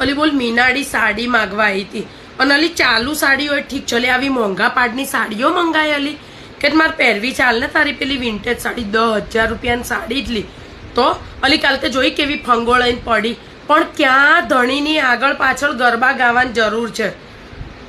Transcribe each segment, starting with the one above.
ઓલી બોલ, મીનાડી સાડી માગવા આવી હતી. અને અલી, ચાલુ સાડી હોય ઠીક ચલે, આવી મોંઘા પાડની સાડીઓ મંગાઈ અલી. કે મારે પહેરવી ચાલ ને તારી પેલી વિન્ટેજ સાડી, દસ હજાર રૂપિયાની સાડી જ લી. તો અલી કાલ તે જોઈ કેવી ફંગોળાઈને પડી. પણ ક્યાં ધણીની આગળ પાછળ ગરબા ગાવાની જરૂર છે?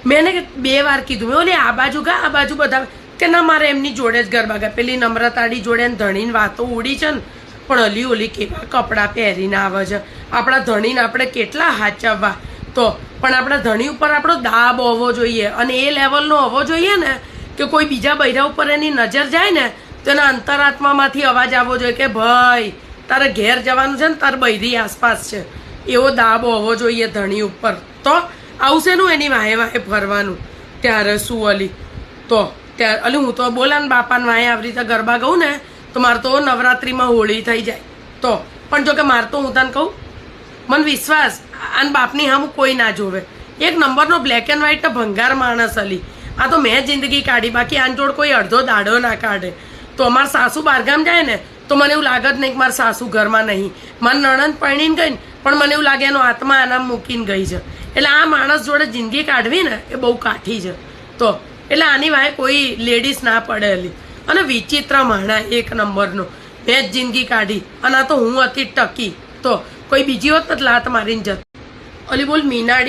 મેં એને બે વાર કીધું, મેં ઓલી, આ બાજુ ગા, આ બાજુ બધા. કે ના, મારે એમની જોડે જ ગરબા ગા પેલી નમ્રતાડી જોડે ધણીની વાતો ઉડી છે ને. પણ અલી ઓલી કેવા કપડાં પહેરીને આવે છે. આપણા ધણીને આપણે કેટલા હાચવવા? તો પણ આપણા ધણી ઉપર આપણો દાબ હોવો જોઈએ અને એ લેવલનો હોવો જોઈએ ને કે કોઈ બીજા બૈરા ઉપર એની નજર જાય ને તો એના અંતરાત્મામાંથી અવાજ આવવો જોઈએ કે ભાઈ, તારે ઘેર જવાનું છે ને, તાર બૈરી આસપાસ છે. એવો દાબ હોવો જોઈએ ધણી ઉપર. તો આવશે નું એની વાહે વાહે ફરવાનું. ત્યારે શું અલી? તો ત્યારે, અલી હું તો બોલા ને બાપાને વાહે આવી રીતે ગરબા ગઉં ને, તો મારે તો નવરાત્રિમાં હોળી થઈ જાય. તો, પણ જો કે મારે તો હું તને કહું મને વિશ્વાસ, આન બાપની હામું કોઈ ના જોવે. એક નંબરનો બ્લેક એન્ડ વ્હાઈટ ભંગાર માણસ અલી. આ તો મેં જિંદગી કાઢી, બાકી આન જોડ કોઈ અડધો દાડો ના કાઢે. તો અમારા સાસુ બહારગામ જાય ને, તો મને એવું લાગે જ નહીં કે મારા સાસુ ઘરમાં નહીં. મારી નણંદ પરણીને ગઈ ને, પણ મને એવું લાગે એનો આત્મા આનામ મૂકીને ગઈ છે. એટલે આ માણસ જોડે જિંદગી કાઢવી ને, એ બહુ કાઠી છે. તો, એટલે આની વાય કોઈ લેડીઝ ના પડે અલી. અને વિચિત્ર માણા એક નંબરનો. મેં જ જિંદગી કાઢી, અને આ તો હું હતી ટકી. તો કોઈ બીજી હોત ને તો લાત મારીને જત. ઓલી બોલ મીનાડી.